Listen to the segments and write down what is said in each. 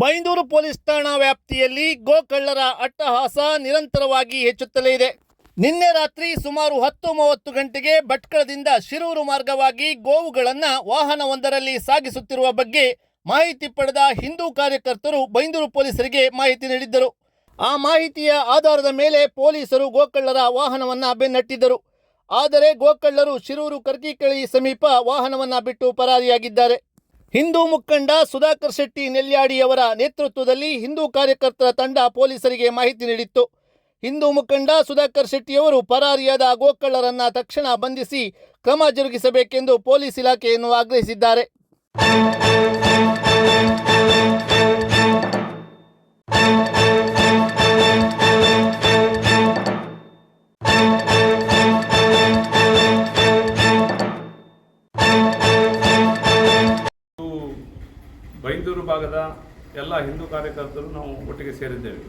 Byndoor police ಠಾಣಾ ವ್ಯಾಪ್ತಿಯಲ್ಲಿ ಗೋಕಳ್ಳರ ಅಟ್ಟಹಾಸ ನಿರಂತರವಾಗಿ ಹೆಚ್ಚುತ್ತಲೇ ಇದೆ. ನಿನ್ನೆ ರಾತ್ರಿ ಸುಮಾರು ಹತ್ತು ಮೂವತ್ತು ಗಂಟೆಗೆ ಭಟ್ಕಳದಿಂದ ಶಿರೂರು ಮಾರ್ಗವಾಗಿ ಗೋವುಗಳನ್ನು ವಾಹನವೊಂದರಲ್ಲಿ ಸಾಗಿಸುತ್ತಿರುವ ಬಗ್ಗೆ ಮಾಹಿತಿ ಪಡೆದ ಹಿಂದೂ ಕಾರ್ಯಕರ್ತರು ಬೈಂದೂರು ಪೊಲೀಸರಿಗೆ ಮಾಹಿತಿ ನೀಡಿದ್ದರು. ಆ ಮಾಹಿತಿಯ ಆಧಾರದ ಮೇಲೆ ಪೊಲೀಸರು ಗೋಕಳ್ಳರ ವಾಹನವನ್ನು ಬೆನ್ನಟ್ಟಿದ್ದರು. ಆದರೆ ಗೋಕಳ್ಳರು ಶಿರೂರು ಕರ್ಕಿಕಳಿ ಸಮೀಪ ವಾಹನವನ್ನು ಬಿಟ್ಟು ಪರಾರಿಯಾಗಿದ್ದಾರೆ. ಹಿಂದೂ ಮುಖಂಡ ಸುಧಾಕರ್ ಶೆಟ್ಟಿ ನೆಲ್ಯಾಡಿಯವರ ನೇತೃತ್ವದಲ್ಲಿ ಹಿಂದೂ ಕಾರ್ಯಕರ್ತರ ತಂಡ ಪೊಲೀಸರಿಗೆ ಮಾಹಿತಿ ನೀಡಿತ್ತು. ಹಿಂದೂ ಮುಖಂಡ ಸುಧಾಕರ್ ಶೆಟ್ಟಿಯವರು ಪರಾರಿಯಾದ ಗೋಕಳ್ಳರನ್ನ ತಕ್ಷಣ ಬಂಧಿಸಿ ಕ್ರಮ ಜರುಗಿಸಬೇಕೆಂದು ಪೊಲೀಸ್ ಇಲಾಖೆಯನ್ನು ಆಗ್ರಹಿಸಿದ್ದಾರೆ. ಭಾಗದ ಎಲ್ಲ ಹಿಂದೂ ಕಾರ್ಯಕರ್ತರು ನಾವು ಒಟ್ಟಿಗೆ ಸೇರಿದ್ದೇವೆ.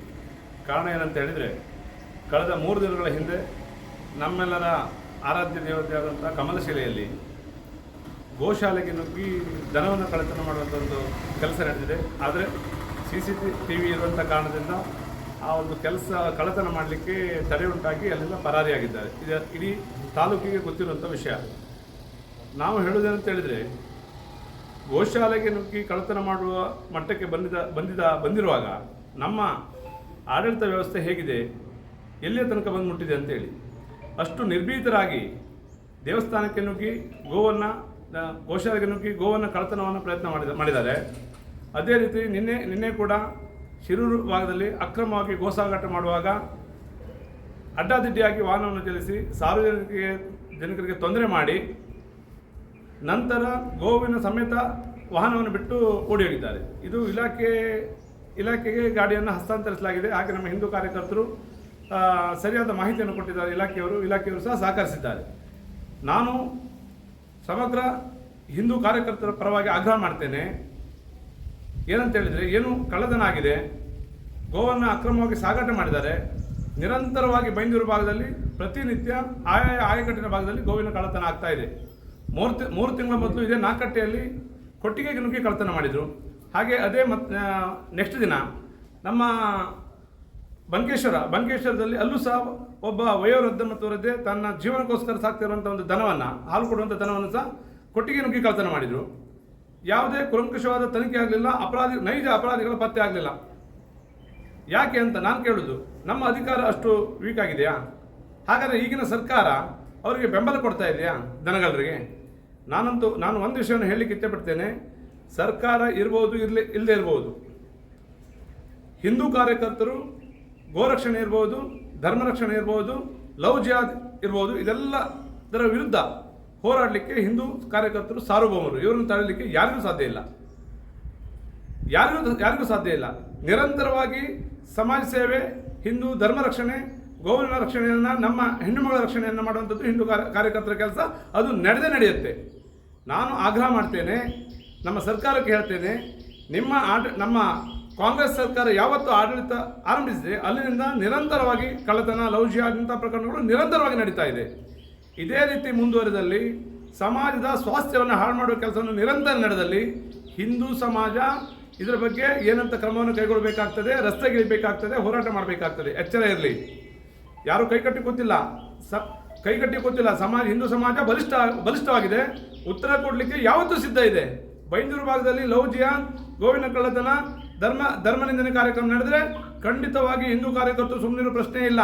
ಕಾರಣ ಏನಂತ ಹೇಳಿದರೆ, ಕಳೆದ ಮೂರು ದಿನಗಳ ಹಿಂದೆ ನಮ್ಮೆಲ್ಲರ ಆರಾಧ್ಯ ದೇವತೆಯಾದಂಥ ಕಮಲಶಿಲೆಯಲ್ಲಿ ಗೋಶಾಲೆಗೆ ನುಗ್ಗಿ ದನವನ್ನು ಕಳ್ಳತನ ಮಾಡುವಂಥ ಒಂದು ಕೆಲಸ ನಡೆದಿದೆ. ಆದರೆ ಸಿ ಸಿ ಟಿ ವಿ ಇರುವಂಥ ಕಾರಣದಿಂದ ಆ ಒಂದು ಕೆಲಸ ಕಳ್ಳತನ ಮಾಡಲಿಕ್ಕೆ ತಡೆ ಉಂಟಾಗಿ ಅಲ್ಲೆಲ್ಲ ಪರಾರಿಯಾಗಿದ್ದಾರೆ ಇದು ಇಡೀ ತಾಲೂಕಿಗೆ ಗೊತ್ತಿರುವಂಥ ವಿಷಯ. ನಾವು ಹೇಳುವುದೇನಂತ ಹೇಳಿದರೆ ಗೋಶಾಲೆಗೆ ನುಗ್ಗಿ ಕಳ್ಳತನ ಮಾಡುವ ಮಟ್ಟಕ್ಕೆ ಬಂದಿದ ಬಂದಿದ, ಬಂದಿರುವಾಗ ನಮ್ಮ ಆಡಳಿತ ವ್ಯವಸ್ಥೆ ಹೇಗಿದೆ? ಎಲ್ಲಿಯ ತನಕ ಬಂದು ಮುಟ್ಟಿದೆ ಅಂತೇಳಿ. ಅಷ್ಟು ನಿರ್ಭೀತರಾಗಿ ದೇವಸ್ಥಾನಕ್ಕೆ ನುಗ್ಗಿ ಗೋವನ್ನು ಗೋಶಾಲೆಗೆ ನುಗ್ಗಿ ಗೋವನ್ನು ಕಳ್ಳತನವನ್ನು ಪ್ರಯತ್ನ ಮಾಡಿದ, ಮಾಡಿದ್ದಾರೆ. ಅದೇ ರೀತಿ ನಿನ್ನೆ ನಿನ್ನೆ ಕೂಡ ಶಿರೂರು ಭಾಗದಲ್ಲಿ ಅಕ್ರಮವಾಗಿ ಗೋಸಾಗಾಟ ಮಾಡುವಾಗ ಅಡ್ಡಾದಿಡ್ಡಿಯಾಗಿ ವಾಹನವನ್ನು ಚಲಿಸಿ ಸಾರ್ವಜನಿಕರಿಗೆ, ಜನರಿಗೆ ತೊಂದರೆ ಮಾಡಿ ನಂತರ ಗೋವಿನ ಸಮೇತ ವಾಹನವನ್ನು ಬಿಟ್ಟು ಓಡಿ ಹೋಗಿದ್ದಾರೆ ಇದು ಇಲಾಖೆ, ಇಲಾಖೆಗೆ ಗಾಡಿಯನ್ನು ಹಸ್ತಾಂತರಿಸಲಾಗಿದೆ. ಹಾಗೆ ನಮ್ಮ ಹಿಂದೂ ಕಾರ್ಯಕರ್ತರು ಸರಿಯಾದ ಮಾಹಿತಿಯನ್ನು ಕೊಟ್ಟಿದ್ದಾರೆ ಇಲಾಖೆಯವರು. ಇಲಾಖೆಯವರು ಸಹ ಸಹಕರಿಸಿದ್ದಾರೆ. ನಾನು ಸಮಗ್ರ ಹಿಂದೂ ಕಾರ್ಯಕರ್ತರ ಪರವಾಗಿ ಆಗ್ರಹ ಮಾಡ್ತೇನೆ. ಏನಂತ ಹೇಳಿದರೆ, ಏನು ಕಳ್ಳತನ ಆಗಿದೆ ಗೋವನ್ನು ಅಕ್ರಮವಾಗಿ ಸಾಗಾಟ ಮಾಡಿದ್ದಾರೆ. ನಿರಂತರವಾಗಿ ಬೈಂದೂರು ಭಾಗದಲ್ಲಿ ಪ್ರತಿನಿತ್ಯ ಆಯಾ ಆಯಕಟ್ಟಿನ ಭಾಗದಲ್ಲಿ ಗೋವಿನ ಕಳ್ಳತನ ಆಗ್ತಾ ಇದೆ. ಮೂರು ತಿ, ಮೂರು ತಿಂಗಳ ಮೊದಲು ಇದೇ ನಾಲ್ಕಟ್ಟೆಯಲ್ಲಿ ಕೊಟ್ಟಿಗೆ ನುಗ್ಗಿ ಕಳ್ತನ ಮಾಡಿದರು. ಹಾಗೆ ಅದೇ ಮತ್ ನೆಕ್ಸ್ಟ್ ದಿನ ನಮ್ಮ ಬಂಕೇಶ್ವರ, ಬಂಕೇಶ್ವರದಲ್ಲಿ ಅಲ್ಲೂ ಸಹ ಒಬ್ಬ ವಯೋವೃದ್ಧ ಮತ್ತು ವೃದ್ಧೆ ತನ್ನ ಜೀವನಕ್ಕೋಸ್ಕರ ಸಾಕ್ತಿರುವಂಥ ಒಂದು ದನವನ್ನು, ಹಾಲು ಕೊಡುವಂಥ ದನವನ್ನು ಸಹ ಕೊಟ್ಟಿಗೆ ನುಗ್ಗಿ ಕಳ್ತನ ಮಾಡಿದರು. ಯಾವುದೇ ಕುಲಂಕುಷವಾದ ತನಿಖೆ ಆಗಲಿಲ್ಲ, ಅಪರಾಧಿ, ನೈಜ ಅಪರಾಧಿಗಳ ಪತ್ತೆ ಆಗಲಿಲ್ಲ. ಯಾಕೆ ಅಂತ ನಾನು ಕೇಳುದು, ನಮ್ಮ ಅಧಿಕಾರ ಅಷ್ಟು ವೀಕ್ ಆಗಿದೆಯಾ? ಹಾಗಾದರೆ ಈಗಿನ ಸರ್ಕಾರ ಅವರಿಗೆ ಬೆಂಬಲ ಕೊಡ್ತಾ ಇದೆಯಾ ದನಗಳರಿಗೆ? ನಾನಂತೂ ನಾನು ಒಂದು ವಿಷಯವನ್ನು ಹೇಳಲಿಕ್ಕೆ ಇಷ್ಟಪಡ್ತೇನೆ ಸರ್ಕಾರ ಇರ್ಬೋದು, ಇರಲಿ ಇಲ್ಲದೆ ಇರ್ಬೋದು. ಹಿಂದೂ ಕಾರ್ಯಕರ್ತರು ಗೋರಕ್ಷಣೆ ಇರ್ಬೋದು, ಧರ್ಮರಕ್ಷಣೆ ಇರ್ಬೋದು, ಲವ್ ಜಿಹಾದ್ ಇರ್ಬೋದು, ಇದೆಲ್ಲದರ ವಿರುದ್ಧ ಹೋರಾಡಲಿಕ್ಕೆ ಹಿಂದೂ ಕಾರ್ಯಕರ್ತರು ಸಾರ್ವಭೌಮರು. ಇವರನ್ನು ತಡೆಯಲಿಕ್ಕೆ ಯಾರಿಗೂ ಸಾಧ್ಯ ಇಲ್ಲ. ಯಾರಿಗೂ ಯಾರಿಗೂ ಸಾಧ್ಯ ಇಲ್ಲ. ನಿರಂತರವಾಗಿ ಸಮಾಜ ಸೇವೆ, ಹಿಂದೂ ಧರ್ಮ ರಕ್ಷಣೆ ಗೋವಿನ ರಕ್ಷಣೆಯನ್ನು, ನಮ್ಮ ಹೆಣ್ಣುಮಗಳ ರಕ್ಷಣೆಯನ್ನು ಮಾಡುವಂಥದ್ದು ಹಿಂದೂ ಕಾರ್ಯ, ಕಾರ್ಯಕರ್ತರ ಕೆಲಸ. ಅದು ನಡೆದೇ ನಡೆಯುತ್ತೆ. ನಾನು ಆಗ್ರಹ ಮಾಡ್ತೇನೆ, ನಮ್ಮ ಸರ್ಕಾರಕ್ಕೆ ಹೇಳ್ತೇನೆ, ನಿಮ್ಮ ಆಡ, ನಮ್ಮ ಕಾಂಗ್ರೆಸ್ ಸರ್ಕಾರ ಯಾವತ್ತು ಆಡಳಿತ ಆರಂಭಿಸಿದೆ ಅಲ್ಲಿನಿಂದ ನಿರಂತರವಾಗಿ ಕಳ್ಳತನ ಲೌಜ್ಯ ಪ್ರಕರಣಗಳು ನಿರಂತರವಾಗಿ ನಡೀತಾ ಇದೆ. ಇದೇ ರೀತಿ ಮುಂದುವರೆದಲ್ಲಿ ಸಮಾಜದ ಸ್ವಾಸ್ಥ್ಯವನ್ನು ಹಾಳು ಮಾಡುವ ಕೆಲಸವನ್ನು ನಿರಂತರ ನಡೆದಲ್ಲಿ ಹಿಂದೂ ಸಮಾಜ ಇದರ ಬಗ್ಗೆ ಏನಂತ ಕ್ರಮವನ್ನು ಕೈಗೊಳ್ಳಬೇಕಾಗ್ತದೆ, ರಸ್ತೆಗಿಳಿಬೇಕಾಗ್ತದೆ, ಹೋರಾಟ ಮಾಡಬೇಕಾಗ್ತದೆ. ಎಚ್ಚರ ಇರಲಿ. ಯಾರು ಕೈಕಟ್ಟಿ ಕೂತಿಲ್ಲ. ಸ ಕೈಕಟ್ಟಿ ಗೊತ್ತಿಲ್ಲ. ಸಮಾಜ, ಹಿಂದೂ ಸಮಾಜ ಬಲಿಷ್ಠ, ಬಲಿಷ್ಠವಾಗಿದೆ. ಉತ್ತರ ಕೊಡಲಿಕ್ಕೆ ಯಾವತ್ತೂ ಸಿದ್ಧ ಇದೆ. ಬೈಂದೂರು ಭಾಗದಲ್ಲಿ ಲವ್ ಜಿಯಾನ್ ಗೋವಿನ ಕಳ್ಳತನ, ಧರ್ಮ, ಧರ್ಮನಿಂದನೆ ಕಾರ್ಯಕ್ರಮ ನಡೆದರೆ ಖಂಡಿತವಾಗಿ ಹಿಂದೂ ಕಾರ್ಯಕರ್ತರು ಸುಮ್ಮನೆ ಪ್ರಶ್ನೆ ಇಲ್ಲ.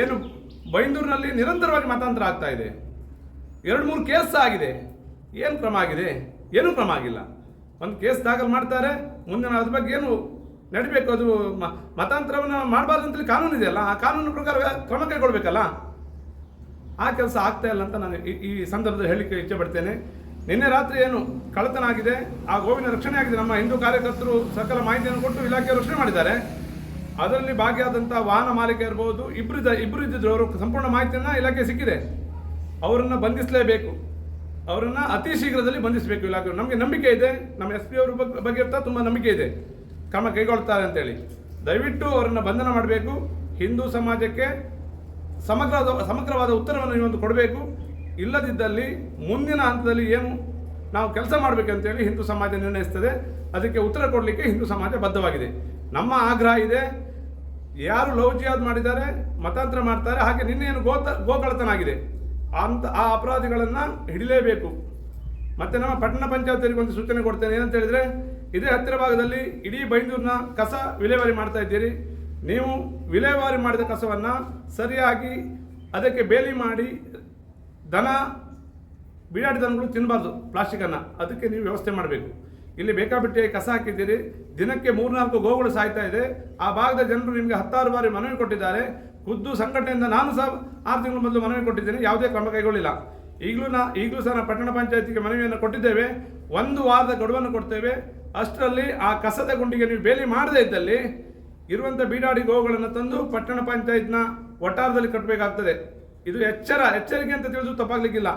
ಏನು, ಬೈಂದೂರಿನಲ್ಲಿ ನಿರಂತರವಾಗಿ ಮತಾಂತರ ಆಗ್ತಾ ಇದೆ. ಎರಡು ಮೂರು ಕೇಸ್ ಆಗಿದೆ. ಏನು ಕ್ರಮ ಆಗಿದೆ? ಏನೂ ಕ್ರಮ ಆಗಿಲ್ಲ. ಒಂದು ಕೇಸ್ ದಾಖಲು ಮಾಡ್ತಾರೆ. ಮುಂದಿನ ಅದ್ರ ಬಗ್ಗೆ ಏನು ನಡಿಬೇಕು? ಅದು ಮತಾಂತರವನ್ನು ಮಾಡಬಾರ್ದು ಅಂತೇಳಿ ಕಾನೂನು ಇದೆಯಲ್ಲ ಆ ಕಾನೂನು ಪ್ರಕಾರ ಕ್ರಮ ಕೈಗೊಳ್ಬೇಕಲ್ಲ. ಆ ಕೆಲಸ ಆಗ್ತಾ ಇಲ್ಲ ಅಂತ ನಾನು ಈ- ಸಂದರ್ಭದಲ್ಲಿ ಹೇಳಲಿಕ್ಕೆ ಇಚ್ಛೆ ಪಡ್ತೇನೆ ನಿನ್ನೆ ರಾತ್ರಿ ಏನು ಕಳ್ಳತನ ಆಗಿದೆ ಆ ಗೋವಿನ ರಕ್ಷಣೆ ಆಗಿದೆ. ನಮ್ಮ ಹಿಂದೂ ಕಾರ್ಯಕರ್ತರು ಸಕಲ ಮಾಹಿತಿಯನ್ನು ಕೊಟ್ಟು ಇಲಾಖೆ ರಕ್ಷಣೆ ಮಾಡಿದ್ದಾರೆ. ಅದರಲ್ಲಿ ಭಾಗಿಯಾದಂಥ ವಾಹನ ಮಾಲೀಕ ಇರ್ಬೋದು ಇಬ್ಬರು ಇಬ್ಬರು ಇದ್ದಿದ್ರು ಅವರು ಸಂಪೂರ್ಣ ಮಾಹಿತಿಯನ್ನು ಇಲಾಖೆ ಸಿಕ್ಕಿದೆ. ಅವರನ್ನು ಬಂಧಿಸಲೇಬೇಕು. ಅವರನ್ನು ಅತಿ ಶೀಘ್ರದಲ್ಲಿ ಬಂಧಿಸಬೇಕು ಇಲಾಖೆ ನಮಗೆ ನಂಬಿಕೆ ಇದೆ. ನಮ್ಮ ಎಸ್ ಪಿ ಅವ್ರ ಬಗ್ಗೆ ತುಂಬ ನಂಬಿಕೆ ಇದೆ. ಕ್ರಮ ಕೈಗೊಳ್ತಾರೆ ಅಂತೇಳಿ. ದಯವಿಟ್ಟು ಅವರನ್ನು ಬಂಧನ ಮಾಡಬೇಕು. ಹಿಂದೂ ಸಮಾಜಕ್ಕೆ ಸಮಗ್ರವಾದ ಸಮಗ್ರವಾದ ಉತ್ತರವನ್ನು ನೀವೊಂದು ಕೊಡಬೇಕು. ಇಲ್ಲದಿದ್ದಲ್ಲಿ ಮುಂದಿನ ಹಂತದಲ್ಲಿ ಏನು ನಾವು ಕೆಲಸ ಮಾಡಬೇಕಂತೇಳಿ ಹಿಂದೂ ಸಮಾಜ ನಿರ್ಣಯಿಸ್ತದೆ. ಅದಕ್ಕೆ ಉತ್ತರ ಕೊಡಲಿಕ್ಕೆ ಹಿಂದೂ ಸಮಾಜ ಬದ್ಧವಾಗಿದೆ. ನಮ್ಮ ಆಗ್ರಹ ಇದೆ. ಯಾರು ಲವ್ ಜಿಹಾದ್ ಮಾಡಿದ್ದಾರೆ, ಮತಾಂತರ ಮಾಡ್ತಾರೆ, ಹಾಗೆ ನಿನ್ನೇನು ಗೋತ ಗೋಕಳತನಾಗಿದೆ ಅಂತ ಆ ಅಪರಾಧಿಗಳನ್ನು ಹಿಡಿಲೇಬೇಕು. ಮತ್ತೆ ನಮ್ಮ ಪಟ್ಟಣ ಪಂಚಾಯತ್ವರಿಗೆ ಒಂದು ಸೂಚನೆ ಕೊಡ್ತೇನೆ. ಏನಂತ ಹೇಳಿದರೆ, ಇದೇ ಹತ್ತಿರ ಭಾಗದಲ್ಲಿ ಇಡೀ ಬೈಂದೂರಿನ ಕಸ ವಿಲೇವಾರಿ ಮಾಡ್ತಾ ಇದ್ದೀರಿ. ನೀವು ವಿಲೇವಾರಿ ಮಾಡಿದ ಕಸವನ್ನು ಸರಿಯಾಗಿ ಅದಕ್ಕೆ ಬೇಲಿ ಮಾಡಿ ದನ ಬೀಡಾಡಿ ದನಗಳು ತಿನ್ನಬಾರ್ದು ಪ್ಲಾಸ್ಟಿಕನ್ನು ಅದಕ್ಕೆ ನೀವು ವ್ಯವಸ್ಥೆ ಮಾಡಬೇಕು. ಇಲ್ಲಿ ಬೇಕಾಬಿಟ್ಟಿ ಕಸ ಹಾಕಿದ್ದೀರಿ. ದಿನಕ್ಕೆ ಮೂರ್ನಾಲ್ಕು ಗೋಗಳು ಸಾಯ್ತಾ ಇದೆ. ಆ ಭಾಗದ ಜನರು ನಿಮಗೆ ಹತ್ತಾರು ಬಾರಿ ಮನವಿ ಕೊಟ್ಟಿದ್ದಾರೆ. ಖುದ್ದು ಸಂಘಟನೆಯಿಂದ ನಾನು ಸಹ ಆರು ತಿಂಗಳ ಮೊದಲು ಮನವಿ ಕೊಟ್ಟಿದ್ದೇನೆ. ಯಾವುದೇ ಕ್ರಮ ಕೈಗೊಳ್ಳಿಲ್ಲ. ಈಗಲೂ ನಾ, ಈಗಲೂ ಸಹ ಪಟ್ಟಣ ಪಂಚಾಯತಿಗೆ ಮನವಿಯನ್ನು ಕೊಟ್ಟಿದ್ದೇವೆ. ಒಂದು ವಾರದ ಗಡುವನ್ನು ಕೊಡ್ತೇವೆ. ಅಷ್ಟರಲ್ಲಿ ಆ ಕಸದ ಗುಂಡಿಗೆ ನೀವು ಬೇಲಿ ಮಾಡದೇ ಇದ್ದಲ್ಲಿ ಇರುವಂಥ ಬೀಡಾಡಿ ಗೋವುಗಳನ್ನು ತಂದು ಪಟ್ಟಣ ಪಂಚಾಯತ್ನ ವಟಾರದಲ್ಲಿ ಕಟ್ಟಬೇಕಾಗ್ತದೆ. ಇದು ಎಚ್ಚರ, ಎಚ್ಚರಿಕೆ ಅಂತ ತಿಳಿದು ತಪ್ಪಾಗ್ಲಿಕ್ಕಿಲ್ಲ.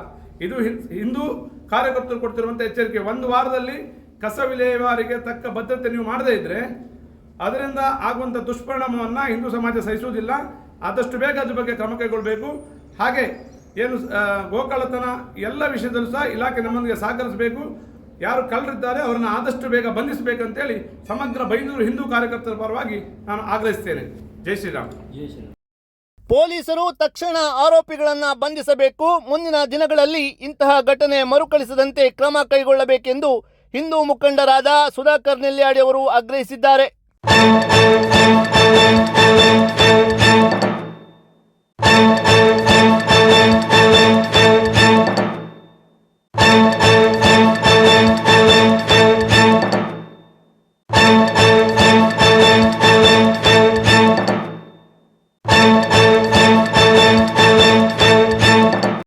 ಇದು ಹಿಂದೂ ಕಾರ್ಯಕರ್ತರು ಕೊಡ್ತಿರುವಂಥ ಎಚ್ಚರಿಕೆ. ಒಂದು ವಾರದಲ್ಲಿ ಕಸ ವಿಲೇವಾರಿಗೆ ತಕ್ಕ ಬದ್ಧತೆ ನೀವು ಮಾಡದೇ ಇದ್ದರೆ ಅದರಿಂದ ಆಗುವಂಥ ದುಷ್ಪರಿಣಾಮವನ್ನು ಹಿಂದೂ ಸಮಾಜ ಸಹಿಸುವುದಿಲ್ಲ. ಆದಷ್ಟು ಬೇಗ ಅದ್ರ ಬಗ್ಗೆ ಕ್ರಮ ಕೈಗೊಳ್ಳಬೇಕು ಹಾಗೆ ಏನು ಗೋಕಳತನ ಎಲ್ಲ ವಿಷಯದಲ್ಲೂ ಸಹ ಇಲಾಖೆ ನಮ್ಮೊಂದಿಗೆ ಸಹಕರಿಸಬೇಕು. ಯಾರು ಕಳ್ಳರಿದ್ದಾರೆ ಅವರನ್ನು ಆದಷ್ಟು ಬೇಗ ಬಂಧಿಸಬೇಕಂತೇಳಿ ಸಮಗ್ರ ಬೈಂದೂರು ಹಿಂದೂ ಕಾರ್ಯಕರ್ತರ ಪರವಾಗಿ ನಾನು ಆಗ್ರಹಿಸ್ತೇನೆ. ಜೈ ಶ್ರೀರಾಮ್. ಪೊಲೀಸರು ತಕ್ಷಣ ಆರೋಪಿಗಳನ್ನು ಬಂಧಿಸಬೇಕು. ಮುಂದಿನ ದಿನಗಳಲ್ಲಿ ಇಂತಹ ಘಟನೆ ಮರುಕಳಿಸದಂತೆ ಕ್ರಮ ಕೈಗೊಳ್ಳಬೇಕೆಂದು ಹಿಂದೂ ಮುಖಂಡರಾದ ಸುಧಾಕರ್ ನೆಲ್ಯಾಡಿ ಅವರು ಆಗ್ರಹಿಸಿದ್ದಾರೆ.